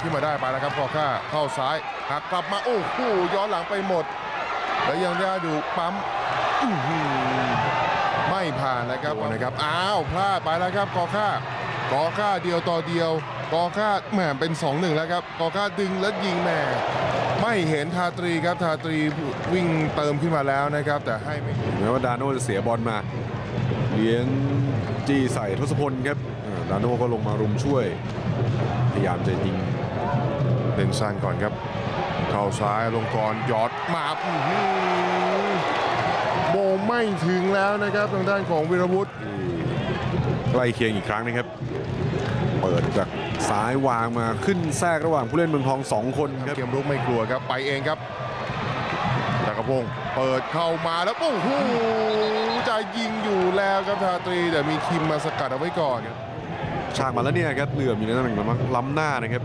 พลิกขึ้นมาได้ไปแล้วครับกอค่าเข้าซ้ายหักกลับมาโอ้โหย้อนหลังไปหมด แล้วยังได้ดูปั๊มอื้อหือไม่ผ่านนะครับนะครับอ้าวพลาดไปแล้วครับกอค่ากอค่าเดียวต่อเดียวกอค่าแหมเป็น2-1แล้วครับกอค่าดึงแล้วยิงแหมไม่เห็นทาตรีครับทาตรีวิ่งเติมขึ้นมาแล้วนะครับ แต่ให้ไม่แม้ว่าดาโน่จะเสียบอลมา เลี้ยงจี้ใส่ทศพลครับอ่าดาโน่ก็ลงมารุมช่วย พยายามจะยิง เล่นสั้นก่อนครับ เข้าซ้ายลงกรณ์หยอดมาอื้อหือโมงไม่ถึงแล้วนะครับทางด้านของวิรวุฒิใกล้เคียงอีกครั้งนะครับ เปิดจากซ้ายวางมาขึ้นแทรกระหว่างผู้เล่นเมืองทองสองคนครับเกมรุกไม่กลัวครับไปเองครับจักรพงศ์เปิดเข้ามาแล้วโอ้โหจะยิงอยู่แล้วครับทาตรีแต่มีคิมมาสกัดเอาไว้ก่อนครับฉากมาแล้วเนี่ยครับเหลื่อมอยู่ในตำแหน่งล้ำหน้านะครับ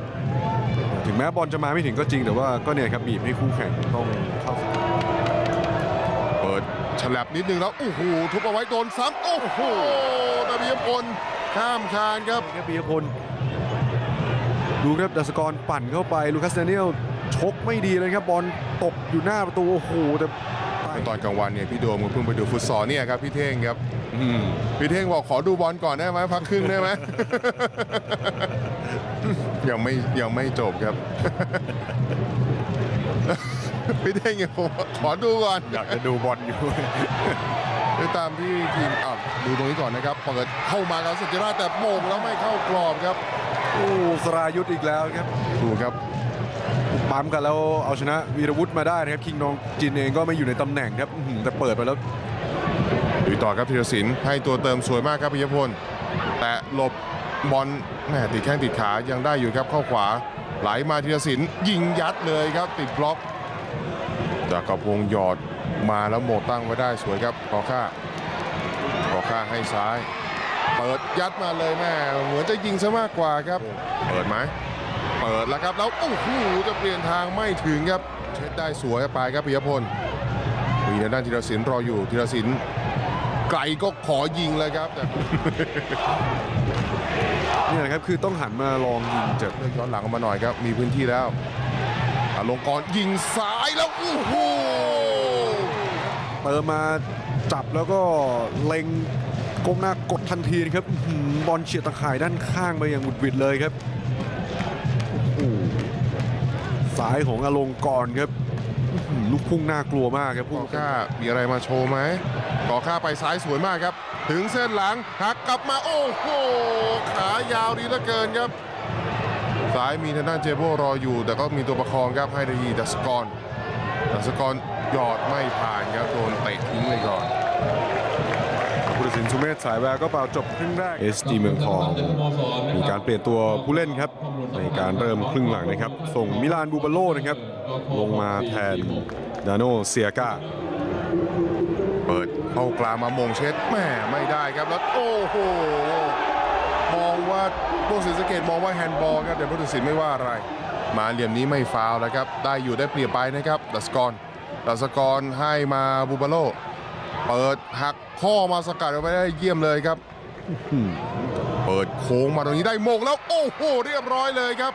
ถึงแม้บอลจะมาไม่ถึงก็จริงแต่ว่าก็เนี่ยครับบีบให้คู่แข่งต้องเข้าเปิดฉลับนิดนึงแล้ว โอ้โหทุบเอาไว้โดนซ้ำโอ้โหตะเบียพลข้ามคานครับครับปียพลดูครับดัสกรปั่นเข้าไปลูคัสเดเนียลชกไม่ดีเลยครับบอลตกอยู่หน้าประตูโอ้โหแต่ตอนกลางวันเนี่ยพี่โดมก็เพิ่งไปดูฟุตซอลเนี่ยครับพี่เท่งครับอืมพี่เท่งบอกขอดูบอลก่อนได้ไหมพักครึ่งได้ไหม ยังไม่ยังไม่จบครับพี่เท่งยังบอกว่าขอดูก่อน อยากจะดูบอลอยู่ไปตามที่ทีมอะดูตรงนี้ก่อนนะครับเปิดเข้ามาแล้วสัจจราชแต่โมงแล้วไม่เข้ากรอบครับโอ้สรายุทธอีกแล้วครับดูครับปั๊มกันแล้วเอาชนะวีรวุฒิมาได้นะครับ คิงนองจินเองก็ไม่อยู่ในตำแหน่งครับอื้อหือแต่เปิดไปแล้วดูต่อครับธีรศิลป์ให้ตัวเติมสวยมากครับพิยพล แต่หลบ บอลแหมติดแข้งติดขายังได้อยู่ครับเข้าขวาไหลมาธีรศิลป์ยิงยัดเลยครับ ติดบล็อกจากกระพงหยอดมาแล้วโมตั้งไว้ได้สวยครับกอค่ากอค่าให้ซ้าย เปิดยัดมาเลยแม่เหมือนจะยิงซะมากกว่าครับ เปิดไหมเปิดแล้วครับแล้วโอ้โหจะเปลี่ยนทางไม่ถึงครับเช็ดได้สวยไปครับปิยพลมีทางด้านธีรศิลป์รออยู่ธีรศิลป์ ไกลก็ขอยิงเลยครับแต่เนี่ยนะครับคือต้องหันมาลองยิงจากเลือกย้อนหลังออกมาหน่อยครับ มีพื้นที่แล้วอลงกรณ์ยิงซ้ายแล้วโอ้โหเติมมาจับแล้วก็เล็งก้มหน้ากดทันทีนะครับอื้อหือบอลเฉียดตะข่ายด้านข้างไปอย่างหวุดหวิดเลยครับโอ้โหสายของอลงกรณ์ครับอื้อหือ ลูกพุ่งน่ากลัวมากครับกพุ่องค่ามีอะไรมาโชว์ไหมก่อค่าไปซ้ายสวยมากครับ ถึงเส้นหลังหักกลับมาโอ้โหขายาวดีเหลือเกินครับซ้ายมีทางด้านเจโบรออยู่ แต่ก็มีตัวประคองครับให้ไดยีดัสกรดัสกรหยอดไม่ผ่านครับโดนเตะทิ้งเลยก่อนผู้ตัด สินสุเมธสายแววก็เป่าจบครึ่งแรก SG เมืองทอง มีการเปลี่ยนตัวผู้เล่นครับ ในการเริ่มครึ่งหลังนะครับ ส่งมิลานบูบาโลนะครับ ลงมาแทนดาโนเซียกาเปิดเข้ากลางมามงเช็ดแม่ไม่ได้ครับแล้วโอ้โหมองว่าผู้ศรีสะเกตมองว่าแฮนด์บอลครับแต่ผู้ตัดสินไม่ว่าอะไร มาเหลี่ยมนี้ไม่ฟาวแล้วครับ ได้อยู่ได้เปรียบไปนะครับดัสกรดัสกรให้มาบูบาโล เปิดหักข้อมาสกัดเอาไว้ได้เยี่ยมเลยครับอืมเปิดโค้งมาตรงนี้ได้มงแล้วโอ้โหเรียบร้อยเลยครับ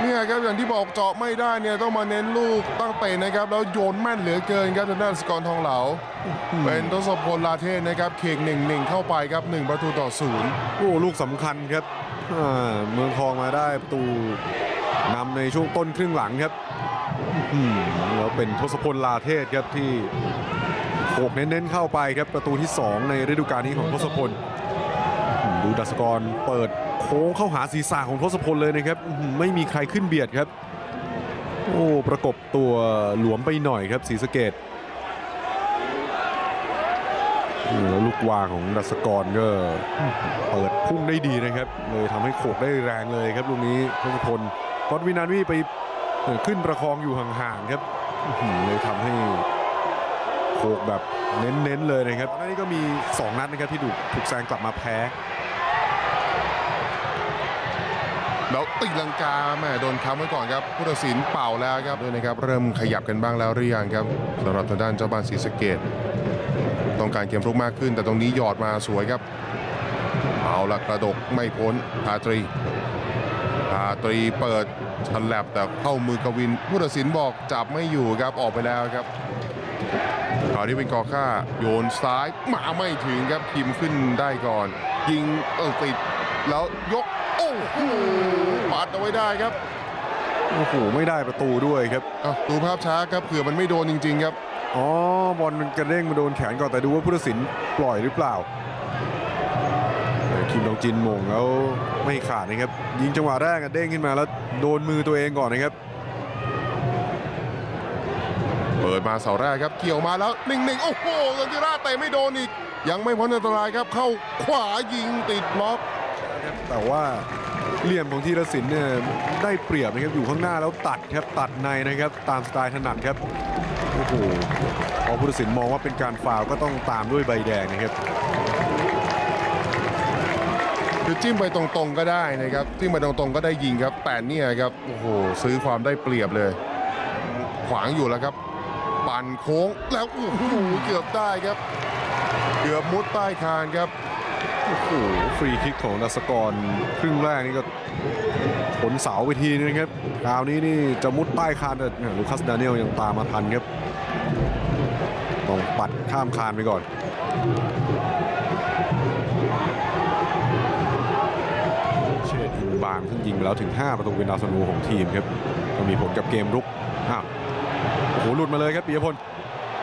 เนี่ยครับอย่างที่บอกเจาะไม่ได้เนี่ยต้องมาเน้นลูกตั้งเตะนะครับ แล้วโยนแม่นเหลือเกินครับทางด้านสกอรทองเหลา เป็นทศพลลาเทศนะครับเข่งหนึ่งหนึ่งเข้าไปครับหนึ่งประตูต่อศูนย์โอ้ลูกสำคัญครับอ่าเมืองทองมาได้ประตูนำในช่วงต้นครึ่งหลังครับอื้อหือแล้วเป็นทศพลลาเทศครับที่ โขกเน้นๆเข้าไปครับประตูที่ 2 ในฤดูกาลนี้ของทศพลอื้อหือดูดัสกรเปิดโค้งเข้าหาศีรษะของทศพลเลยนะครับอื้อหือไม่มีใครขึ้นเบียดครับ โอ้ประกบตัวหลวมไปหน่อยครับศรีสะเกดแล้วลูกวางของดัสกรก็เปิดพุ่งได้ดีนะครับ เลยทำให้โขกได้แรงเลยครับลูกนี้ทศพลกอดวินาวีไปเอ่อขึ้นประคองอยู่ห่างๆครับอื้อหือเลยทำให้ โขกแบบเน้นๆเลยนะครับก่อนหน้านี่ก็มี 2 นัดนะครับที่ถูกถูกแซงกลับมาแพ้ แล้วตีลังกาแม่โดนค้ำไว้ก่อนครับผู้ตัดสินเป่าแล้วครับด้วยนะครับ เริ่มขยับกันบ้างแล้วหรือยังครับสำหรับทางด้านเจ้าบ้านศรีสะเกดต้องการเกมรุกมากขึ้น แต่ตรงนี้หยอดมาสวยครับ เอาละกระดกไม่พ้นพาตรีตาตรีเปิดฉลับแต่เข้ามือกวินผู้ตัดสินบอกจับไม่อยู่ครับออกไปแล้วครับคราวนี้เป็นกอค่าโยนซ้ายมาไม่ถึงครับคิมขึ้นได้ก่อน ยิงเออติดแล้วยก โอ้โหปัดเอาไว้ได้ครับโอ้โหไม่ได้ประตูด้วยครับอะดูภาพช้าครับเผื่อมันไม่โดนจริง ๆ ครับอ๋อบอลมันกระเด้งมาโดนแขนก่อนแต่ดูว่าผู้ตัดสินปล่อยหรือเปล่าแต่คิมดองจินมงแล้วไม่ขาดนะครับ ยิงจังหวะแรกอะเด้งขึ้นมาแล้วโดนมือตัวเองก่อนนะครับ ปิดมาเสาแรกครับเกี่ยวมาแล้วหนึ่งหนึ่งโอ้โหสันติราชเตะไม่โดนอีก ยังไม่พ้นอันตรายครับเข้าขวายิงติดบล็อก แต่ว่าเหลี่ยมของธีรศิลป์เนี่ยได้เปรียบนะครับอยู่ข้างหน้าแล้วตัดครับตัดในนะครับตามสไตล์ถนัดครับโอ้โหพอผู้ตัดสินมองว่าเป็นการฟาวล์ก็ต้องตามด้วยใบแดงนะครับคือจิ้มไปตรงๆก็ได้นะครับจิ้มไปตรงๆก็ได้ยิงครับแต่เนี่ยครับโอ้โหซื้อความได้เปรียบเลย ขวางอยู่แล้วครับ ปั่นโค้งแล้วโอ้โหเกือบได้ครับ เกือบมุดใต้คานครับโอ้โหฟรีคิกของดัสกรครึ่งแรกนี่ก็ผลเสาไปทีนึงครับคราวนี้นี่จะมุดใต้คานแต่เนี่ยลูคัสดาเนียลยังตามมาทันครับต้องปัดข้ามคานไปก่อนเชษฐ์อินบางซึ่งยิงไปแล้วถึง 5 ประตูเป็นดาวซันโวของทีมครับก็มีผลกับเกมรุกอ้าว โอ้โหหลุดมาเลยครับปียพล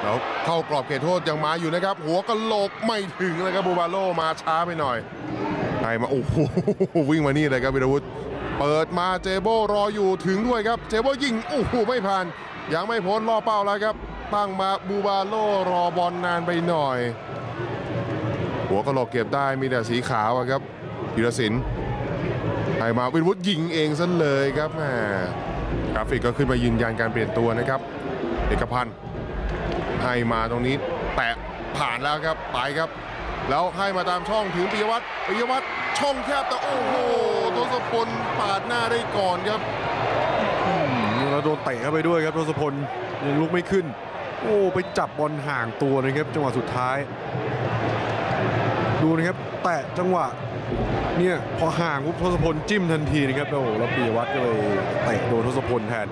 แล้วเข้ากรอบเขตโทษยังมาอยู่นะครับ หัวกะโหลกไม่ถึงเลยครับบูบาโลมาช้าไปหน่อยให้มาโอ้โหวิ่งมานี่เลยครับวิรวุฒิเปิดมาเจโบรออยู่ถึงด้วยครับ เจโบยิงโอ้โหไม่ผ่าน ยังไม่พ้นล่อเป้าแล้วครับ ตั้งมาบูบาโลรอบอลนานไปหน่อย หัวกะโหลกเก็บได้มีแต่สีขาวครับธีรศิลป์ให้มาวิรวุฒิยิงเองซะเลยครับแหมกราฟิกก็ขึ้นมายืนยันการเปลี่ยนตัวนะครับ เอกพันธ์ให้มาตรงนี้แตะผ่านแล้วครับไปครับ แล้วให้มาตามช่องถึงปิยวัฒน์ปิยวัฒน์ช่องแคบแต่โอ้โหทศพลปาดหน้าได้ก่อนครับแล้วโดนเตะเข้าไปด้วยครับทศพลยังลุกไม่ขึ้น โอ้ไปจับบอลห่างตัวนะครับจังหวะสุดท้าย ดูนะครับแตะจังหวะเนี่ยพอห่างปุ๊บทศพลจิ้มทันทีนะครับโอ้โหแล้วปียวัฒน์ก็เลยเตะโดนทศพลแทน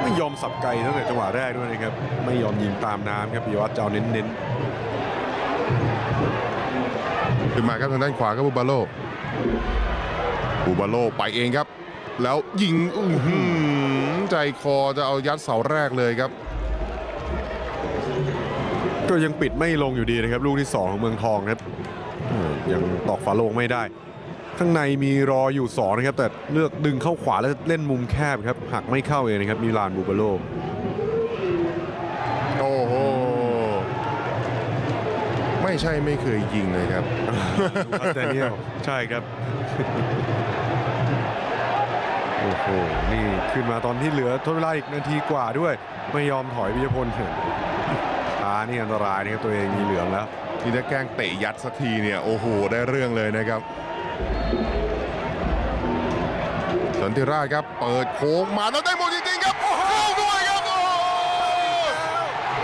ไม่ ยอมสับไกลตั้งแต่จังหวะแรกด้วยนะครับ ไม่ยอมยิงตามน้ำครับปียวัฒน์จะเอาเน้นขึ้นมาครับทางด้านขวาครับบูบาโลบูบาโลไปเองครับ แล้วยิงอื้อหือใจคอจะเอายัดเสาแรกเลยครับๆก็ยังปิดไม่ลงอยู่ดีนะครับ ลูกที่สองของเมืองทองนะครับเออยังตอกฝาโลงไม่ได้ ข้างในมีรออยู่สองนะครับแต่เลือกดึงเข้าขวาแล้วเล่นมุมแคบครับหักไม่เข้าเองนะครับมิลานบูเบโลโอ้โหไม่ใช่ไม่เคยยิงเลยครับแต่เนี่ยใช่ครับโอ้โหนี่ขึ้นมาตอนที่เหลือทดเวลาอีกนาทีกว่าด้วย ไม่ยอมถอยพิยพลเถอะช้านี่อันตรายนะครับตัวเองมีเหลืองแล้วนี่ถ้าแกล้งเตะยัดสักทีเนี่ยโอ้โหได้เรื่องเลยนะครับสั นติราชครับ เปิดโค้งมาแล้วได้หมดจริงๆครับโอ้โหเข้าด้วยครับโอ้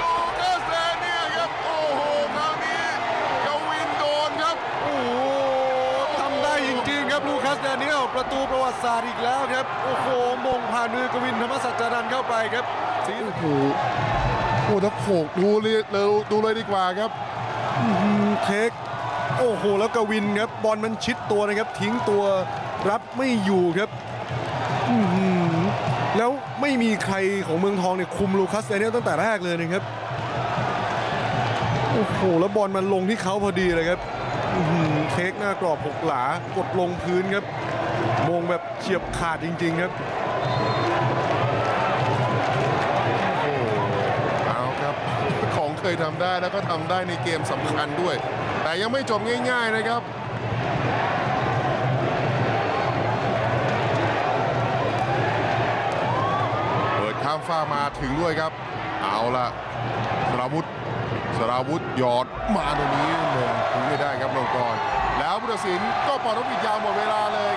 ลูคัสแดเนี่ยครับโอ้โหคราวนี้กวินโดนครับโอ้โหทำได้จริงๆครับลูคัสแดเนียลประตูประวัติศาสตร์อีกแล้วครับโอ้โหมงผ่านมือกวินธรรมสัจจานันเข้าไปครับสีโอ้โหโอ้ถ้าโขกดูเลยดูเลยดีกว่าครับเทค โอ้โหแล้วกวินครับบอลมันชิดตัวนะครับ ทิ้งตัวรับไม่อยู่ครับแล้วไม่มีใครของเมืองทองเนี่ยคุมลูคัสแดเนียตั้งแต่แรกเลยนะครับโอ้โหแล้วบอลมันลงที่เขาพอดีเลยครับอื้อหือเทคหน้ากรอบหกหลากดลงพื้นครับมงแบบเฉียบขาดจริง ๆ ครับอ้เอาครับของเคยทำได้แล้วก็ทำได้ในเกมสำคัญด้วย แต่ยังไม่จบง่ายๆนะครับเปิดข้ามฟ้ามาถึงด้วยครับ เอาละสราวุธสราวุธหยอดมาตรงนี้มงถึงไม่ได้ครับลงกรแล้วผู้ตัดสินก็ปล่อยรถอีกยาวหมดเวลาเลย